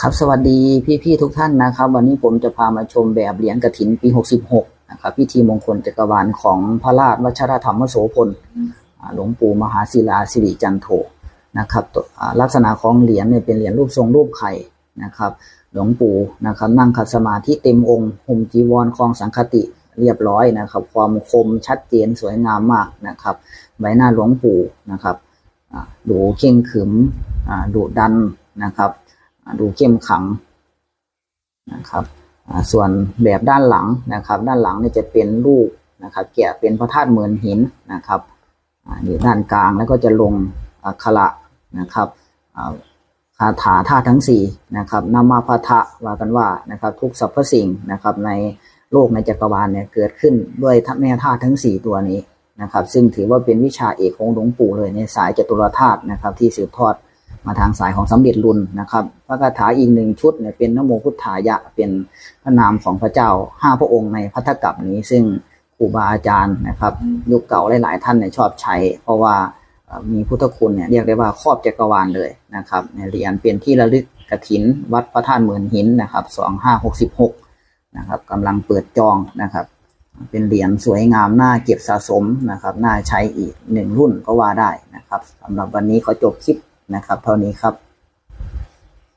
ครับสวัสดีพี่ๆทุกท่านนะครับ วันนี้ผมจะพามาชมแบบเหรียญกระถินปี 66 นะครับพิธีมงคลจักรวาลของพระราชวัชรธรรมโสพลหลวงปู่มหาศิลาสิริจันโทนะครับลักษณะของเหรียญเนี่ยเป็นเหรียญรูปทรงรูปไข่นะครับ หลวงปู่นะครับนั่งขัดสมาธิเต็มองค์ห่มจีวรคลองสังคติเรียบร้อยนะครับ ความคมชัดเจนสวยงามมากนะครับใบหน้าหลวงปู่นะครับดูเข่งขึมดุดันนะครับ ดูเข้มขังนะครับส่วนแบบด้านหลังนะครับ ด้านหลังนี่จะเป็นรูปนะครับแกะเป็นพระธาตุเหมือนหินนะครับอยู่ด้านกลางแล้วก็จะลงอักขระนะครับคาถาธาตุทั้งสี่นะครับนามาพะทะว่ากันว่านะครับทุกสรรพสิ่งนะครับในโลกในจักรวาลเนี่ยเกิดขึ้นด้วยแม่ธาตุทั้งสี่ตัวนี้นะครับ ซึ่งถือว่าเป็นวิชาเอกของหลวงปู่เลยในสายจตุรธาตุนะครับที่สืบทอด มาทางสายของสำเร็จรุนนะครับพระคาถาอีกหนึ่งชุดเนี่ยเป็นนโมพุทธายะเป็นพระนามของพระเจ้าห้าพระองค์ในพัทธกัปนี้ ซึ่งครูบาอาจารย์นะครับยุคเก่าหลายๆท่านเนี่ยชอบใช้ เพราะว่ามีพุทธคุณเนี่ยเรียกได้ว่าครอบจักรวาลเลยนะครับเหรียญเป็นที่ระลึกกฐินวัดพระธาตุหมื่นหินนะครับสองห้าหกสิบหกนะครับกำลังเปิดจองนะครับ เป็นเหรียญสวยงามน่าเก็บสะสมนะครับน่าใช้อีกหนึ่งรุ่นก็ว่าได้นะครับสำหรับวันนี้ขอจบคลิป นะครับ เท่านี้ครับ